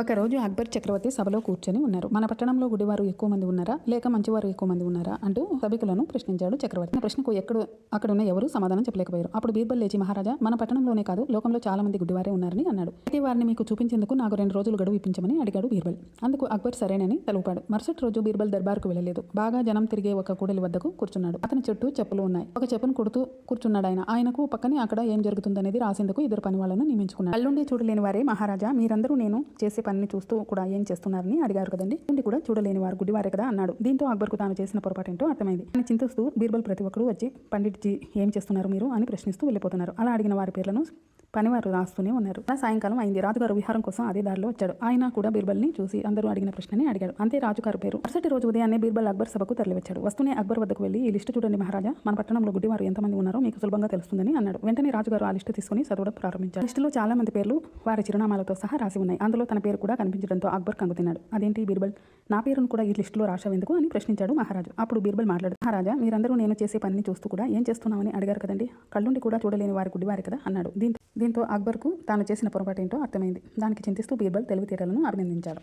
ఒకరోజు అక్బర్ చక్రవర్తి సభలో కూర్చొని ఉన్నారు. మన పట్టణంలో గుడివారు ఎక్కువ మంది ఉన్నారా? లేక మంచివారు ఎక్కువ మంది ఉన్నారా? అంటూ సభికులను ప్రశ్నించాడు చక్రవర్తి. ఆ ప్రశ్నకు ఎక్కడ అక్కడ ఉన్న ఎవరు సమాధానం చెప్పలేకపోయారు. అప్పుడు బీర్బల్ లేచి మహారాజా మన పట్టణంలోనే కాదు లోకంలో చాలా మంది గుడివారే ఉన్నారని అన్నాడు. అయితే వారిని మీకు చూపించేందుకు నాకు రెండు రోజులు గడువు ఇప్పించమని అడిగాడు బీర్బల్. అందుకు అక్బర్ సరేనని తలుపాడు. మరుసటి రోజు బీర్బల్ దర్బార్కు వెళ్ళలేదు. బాగా జనం తిరిగే ఒక కూడలి వద్దకు కూర్చున్నాడు. అతని చుట్టూ చెప్పులు ఉన్నాయి. ఒక చెప్పును కొడుతూ కూర్చున్నాడు ఆయన. ఆయనకు పక్కనే అక్కడ ఏం జరుగుతుందనేది రాసేందుకు ఇద్దరు పని వాళ్ళను నియమించుకున్నారు అల్లుండి చూడలేని వారే మహారాజా మీరందరూ నేను చేసే పనిని చూస్తూ కూడా ఏం చేస్తున్నారని అడిగారు కదండి. ఉండి కూడా చూడలేని వారు గుడ్డివారే కదా అన్నాడు. దీంతో అక్బర్కు తాను చేసిన పొరపాటు ఏంటో అర్థమైంది. అని చింతిస్తూ బీర్బల్ ప్రతి ఒక్కరు వచ్చి పండిట్జీ ఏం చేస్తున్నారు మీరు అని ప్రశ్నిస్తూ వెళ్ళిపోతున్నారు. అలా అడిగిన వారి పేర్లను పనివారు రాస్తూనే ఉన్నారు. సాయంకాలం అయింది. రాజుగారు విహారం కోసం అదే దారిలో వచ్చాడు. ఆయన కూడా బీర్బల్ని చూసి అందరూ అడిగిన ప్రశ్నని అడిగాడు. అంతే రాజుగారు పేరు. మరుసటి రోజు ఉదయాన్నే బీర్బల్ అక్బర్ సభకు తరలివచ్చాడు. వస్తూనే అక్బర్ వద్దకు వెళ్ళి ఈ లిస్టు చూడండి మహారాజా. మన పట్టణంలో గుడ్డివారు ఎంతమంది ఉన్నారో మీకు సులభంగా తెలుస్తుందని అన్నాడు. వెంటనే రాజుగారు ఆ లిస్టు తీసుకుని చదవడం ప్రారంభించాడు లిస్టులో చాలా మంది పేర్లు వారి చిరునామాలతో సహా రాసి ఉన్నాయి. అందులో తన పేరు కూడా కనిపించడంతో అక్బర్ కంగుతున్నాడు అదేంటి బీర్బల్? నా పేరును కూడా ఈ లిస్టులో రాశావెందుకు? అని ప్రశ్నించాడు మహారాజు. అప్పుడు బీర్బల్ మాట్లాడు మహారాజా మీరందరూ నేను చేసే పనిని చూస్తూ కూడా ఏం చేస్తున్నామని అడిగారు కదండి. కళ్ళుండి కూడా చూడలేని వారి గుడ్డివారి కదా అన్నాడు. దీంతో దీంతో అక్బర్కు తాను చేసిన పొరపాటు ఏంటో అర్థమైంది. దానికి చింతిస్తూ బీర్బల్ తెలివితేటలను అభినందించాడు.